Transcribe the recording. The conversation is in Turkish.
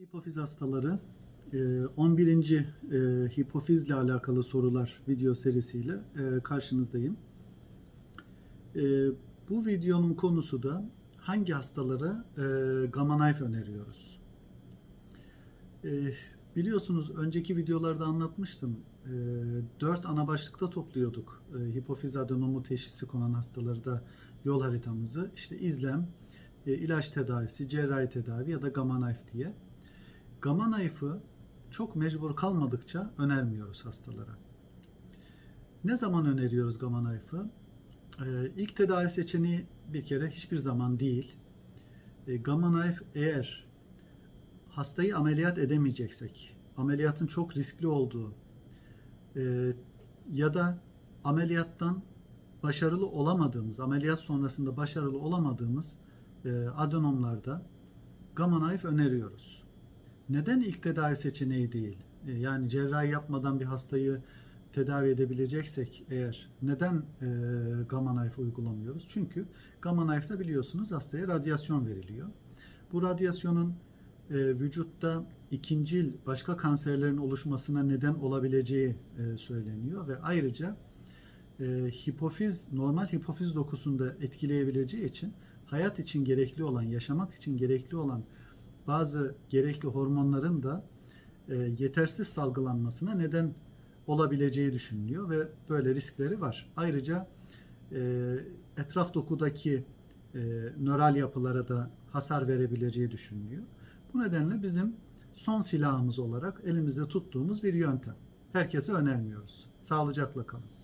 Hipofiz hastaları e, 11. e, hipofizle alakalı sorular video serisiyle e, karşınızdayım. E, Bu videonun konusu da hangi hastalara e, Knife öneriyoruz? E, Biliyorsunuz önceki videolarda anlatmıştım. 4 ana başlıkta topluyorduk. E, Hipofiz adenomu teşhisi konan hastaları da yol haritamızı. İşte izlem, e, ilaç tedavisi, cerrahi tedavi ya da Gamma Knife diye. Gamma Knife'ı çok mecbur kalmadıkça önermiyoruz hastalara. Ne zaman öneriyoruz Gamma Knife'ı? Ee, ilk tedavi seçeneği bir kere hiçbir zaman değil. Ee, Gamma Knife eğer hastayı ameliyat edemeyeceksek, ameliyatın çok riskli olduğu e, ya da ameliyattan başarılı olamadığımız, ameliyat sonrasında başarılı olamadığımız e, adenomlarda Gamma Knife öneriyoruz. Neden ilk tedavi seçeneği değil? E, Yani cerrahi yapmadan bir hastayı tedavi edebileceksek eğer neden e, Gamma Knife uygulamıyoruz? Çünkü Gamma Knife'da biliyorsunuz hastaya radyasyon veriliyor. Bu radyasyonun vücutta ikincil başka kanserlerin oluşmasına neden olabileceği e, söyleniyor ve ayrıca e, hipofiz normal hipofiz dokusunda etkileyebileceği için hayat için gerekli olan, yaşamak için gerekli olan bazı gerekli hormonların da e, yetersiz salgılanmasına neden olabileceği düşünülüyor ve böyle riskleri var. Ayrıca e, etraf dokudaki e, nöral yapılara da hasar verebileceği düşünülüyor. Bu nedenle bizim son silahımız olarak elimizde tuttuğumuz bir yöntem. Herkese önermiyoruz. Sağlıcakla kalın.